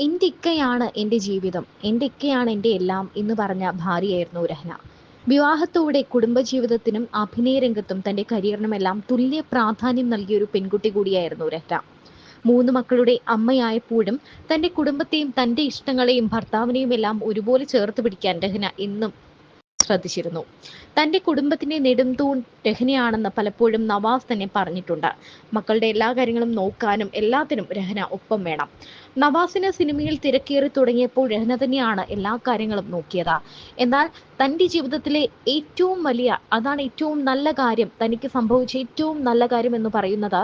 എന്റെ ഇക്കയാണ് എന്റെ ജീവിതം എന്റെ ഇക്കയാണ് എന്റെ എല്ലാം എന്ന് പറഞ്ഞ ഭാര്യയായിരുന്നു രഹ്ന. വിവാഹത്തോടെ കുടുംബജീവിതത്തിനും അഭിനയ രംഗത്തും തന്റെ കരിയറിനുമെല്ലാം തുല്യ പ്രാധാന്യം നൽകിയ ഒരു പെൺകുട്ടി കൂടിയായിരുന്നു രഹ്ന. മൂന്ന് മക്കളുടെ അമ്മയായപ്പോഴും തന്റെ കുടുംബത്തെയും തന്റെ ഇഷ്ടങ്ങളെയും ഭർത്താവിനെയും എല്ലാം ഒരുപോലെ ചേർത്ത് പിടിക്കാൻ രഹ്ന എന്നും ശ്രദ്ധിച്ചിരുന്നു. തന്റെ കുടുംബത്തിന്റെ നെടുംതൂൺ രഹ്നയാണെന്ന് പലപ്പോഴും നവാസ് തന്നെ പറഞ്ഞിട്ടുണ്ട്. മക്കളുടെ എല്ലാ കാര്യങ്ങളും നോക്കാനും എല്ലാത്തിനും രഹന ഒപ്പം വേണം. നവാസിന് സിനിമയിൽ തിരക്കേറി തുടങ്ങിയപ്പോൾ രഹന തന്നെയാണ് എല്ലാ കാര്യങ്ങളും നോക്കിയത്. എന്നാൽ തന്റെ ജീവിതത്തിലെ ഏറ്റവും വലിയ അതാണ് ഏറ്റവും നല്ല കാര്യം തനിക്ക് സംഭവിച്ച ഏറ്റവും നല്ല കാര്യം എന്ന് പറയുന്നത്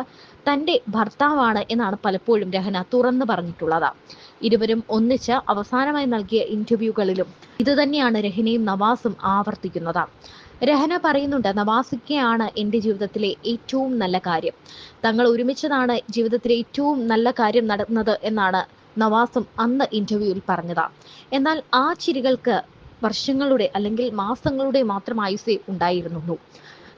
തന്റെ ഭർത്താവാണ് എന്നാണ് പലപ്പോഴും രഹന തുറന്നു പറഞ്ഞിട്ടുള്ളത്. ഇരുവരും ഒന്നിച്ച് അവസാനമായി നൽകിയ ഇന്റർവ്യൂകളിലും ഇത് തന്നെയാണ് രഹനയും നവാസും ആവർത്തിക്കുന്നത്. രഹന പറയുന്നുണ്ട് നവാസിക്കയാണ് എന്റെ ജീവിതത്തിലെ ഏറ്റവും നല്ല കാര്യം. തങ്ങൾ ഒരുമിച്ചതാണ് ജീവിതത്തിലെ ഏറ്റവും നല്ല കാര്യം നടന്നത് എന്നാണ് നവാസും അന്ന് ഇന്റർവ്യൂവിൽ പറഞ്ഞത്. എന്നാൽ ആ ചിരികൾക്ക് വർഷങ്ങളുടെ അല്ലെങ്കിൽ മാസങ്ങളുടെ മാത്രം ആയുസേ ഉണ്ടായിരുന്നുള്ളൂ.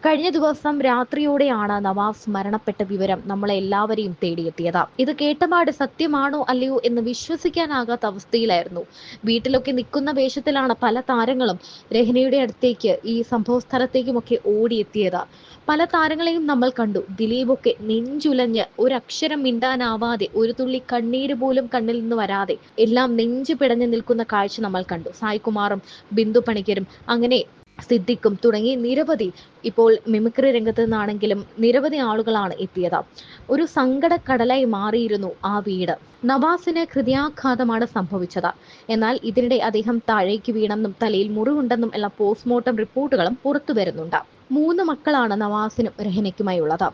കഴിഞ്ഞ ദിവസം രാത്രിയോടെയാണ് നവാസ് മരണപ്പെട്ട വിവരം നമ്മളെ എല്ലാവരെയും തേടിയെത്തിയത്. ഇത് കേട്ടപാട് സത്യമാണോ അല്ലയോ എന്ന് വിശ്വസിക്കാനാകാത്ത അവസ്ഥയിലായിരുന്നു. വീട്ടിലൊക്കെ നിൽക്കുന്ന വേഷത്തിലാണ് പല താരങ്ങളും രഹ്നയുടെ അടുത്തേക്ക് ഈ സംഭവ സ്ഥലത്തേക്കുമൊക്കെ ഓടിയെത്തിയത്. പല താരങ്ങളെയും നമ്മൾ കണ്ടു. ദിലീപൊക്കെ നെഞ്ചുലഞ്ഞ് ഒരക്ഷരം മിണ്ടാനാവാതെ ഒരു തുള്ളി കണ്ണീര് പോലും കണ്ണിൽ നിന്ന് വരാതെ എല്ലാം നെഞ്ചു പിടഞ്ഞു നിൽക്കുന്ന കാഴ്ച നമ്മൾ കണ്ടു. സായികുമാറും ബിന്ദു പണിക്കരും അങ്ങനെ സിദ്ദിഖും തുടങ്ങി നിരവധി ഇപ്പോൾ മിമിക്രി രംഗത്ത് നിന്നാണെങ്കിലും നിരവധി ആളുകളാണ് എത്തിയത്. ഒരു സങ്കടക്കടലായി മാറിയിരുന്നു ആ വീട്. നവാസിന് ഹൃദയാഘാതമാണ് സംഭവിച്ചത്. എന്നാൽ ഇതിനിടെ അദ്ദേഹം താഴേക്ക് വീണെന്നും തലയിൽ മുറിവുണ്ടെന്നും എല്ലാ പോസ്റ്റ്മോർട്ടം റിപ്പോർട്ടുകളും പുറത്തു വരുന്നുണ്ട്. മൂന്ന് മക്കളാണ് നവാസിനും രഹനയ്ക്കുമായി ഉള്ളത്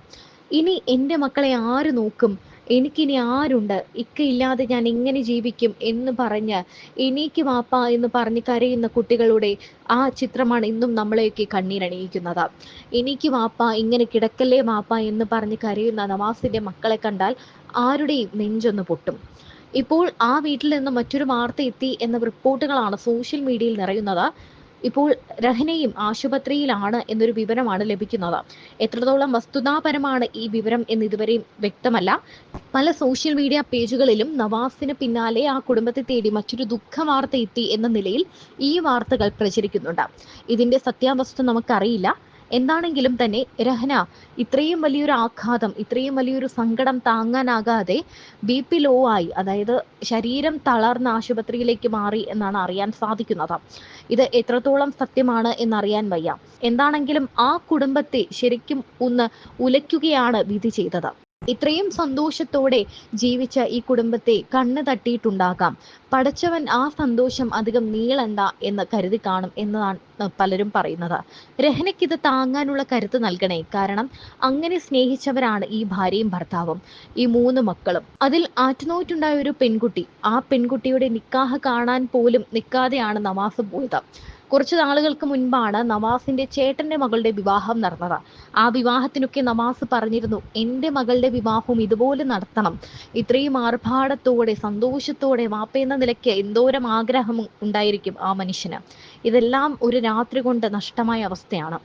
ഇനി എന്റെ മക്കളെ ആര് നോക്കും? എനിക്കിനി ആരുണ്ട്? ഇക്ക ഇല്ലാതെ ഞാൻ എങ്ങനെ ജീവിക്കും എന്ന് പറഞ്ഞ് എനിക്ക് വാപ്പ എന്ന് പറഞ്ഞ് കരയുന്ന കുട്ടികളുടെ ആ ചിത്രമാണ് ഇന്നും നമ്മളെയൊക്കെ കണ്ണീരണിയിക്കുന്നത്. എനിക്ക് വാപ്പ ഇങ്ങനെ കിടക്കല്ലേ വാപ്പ എന്ന് പറഞ്ഞ് കരയുന്ന നവാസിന്റെ മക്കളെ കണ്ടാൽ ആരുടെയും നെഞ്ചൊന്ന് പൊട്ടും. ഇപ്പോൾ ആ വീട്ടിൽ നിന്ന് മറ്റൊരു വാർത്ത എത്തി എന്ന റിപ്പോർട്ടുകളാണ് സോഷ്യൽ മീഡിയയിൽ നിറയുന്നത്. ഇപ്പോൾ രഹനയും ആശുപത്രിയിലാണ് എന്നൊരു വിവരമാണ് ലഭിക്കുന്നത്. എത്രത്തോളം വസ്തുതാപരമാണ് ഈ വിവരം എന്ന് ഇതുവരെയും വ്യക്തമല്ല. പല സോഷ്യൽ മീഡിയ പേജുകളിലും നവാസിന് പിന്നാലെ ആ കുടുംബത്തെ തേടി മറ്റൊരു ദുഃഖ വാർത്ത എത്തി എന്ന നിലയിൽ ഈ വാർത്തകൾ പ്രചരിക്കുന്നുണ്ട്. ഇതിന്റെ സത്യാവസ്ഥ നമുക്കറിയില്ല. എന്താണെങ്കിലും തന്നെ രഹന ഇത്രയും വലിയൊരു ആഘാതം ഇത്രയും വലിയൊരു സങ്കടം താങ്ങാനാകാതെ ബി പി ലോ ആയി അതായത് ശരീരം തളർന്ന ആശുപത്രിയിലേക്ക് മാറി എന്നാണ് അറിയാൻ സാധിക്കുന്നത്. ഇത് എത്രത്തോളം സത്യമാണ് എന്നറിയാൻ വയ്യ. എന്താണെങ്കിലും ആ കുടുംബത്തെ ശരിക്കും ഒന്ന് ഉലയ്ക്കുകയാണ് വിധി ചെയ്തത്. ഇത്രയും സന്തോഷത്തോടെ ജീവിച്ച ഈ കുടുംബത്തെ കണ്ണ് തട്ടിയിട്ടുണ്ടാകാം. പടച്ചവൻ ആ സന്തോഷം അധികം നീളണ്ട എന്ന് കരുതി കാണും എന്നതാണ് പലരും പറയുന്നത്. രഹനയ്ക്ക് ഇത് താങ്ങാനുള്ള കരുത്ത് നൽകണേ. കാരണം അങ്ങനെ സ്നേഹിച്ചവരാണ് ഈ ഭാര്യയും ഭർത്താവും ഈ മൂന്ന് മക്കളും. അതിൽ ആറ്റുനോറ്റുണ്ടായ ഒരു പെൺകുട്ടി ആ പെൺകുട്ടിയുടെ നിക്കാഹ് കാണാൻ പോലും നിൽക്കാതെയാണ് നവാസ് പോയത്. കുറച്ച് നാളുകൾക്ക് മുൻപാണ് നവാസിന്റെ ചേട്ടന്റെ മകളുടെ വിവാഹം നടന്നത്. ആ വിവാഹത്തിനൊക്കെ നവാസ് പറഞ്ഞിരുന്നു എന്റെ മകളുടെ വിവാഹവും ഇതുപോലെ നടത്തണം. ഇത്രയും ആർഭാടത്തോടെ സന്തോഷത്തോടെ വാപ്പ എന്ന നിലയ്ക്ക് എന്തോരം ആഗ്രഹം ഉണ്ടായിരിക്കും ആ മനുഷ്യന്. ഇതെല്ലാം ഒരു രാത്രി കൊണ്ട് നഷ്ടമായ അവസ്ഥയാണ്.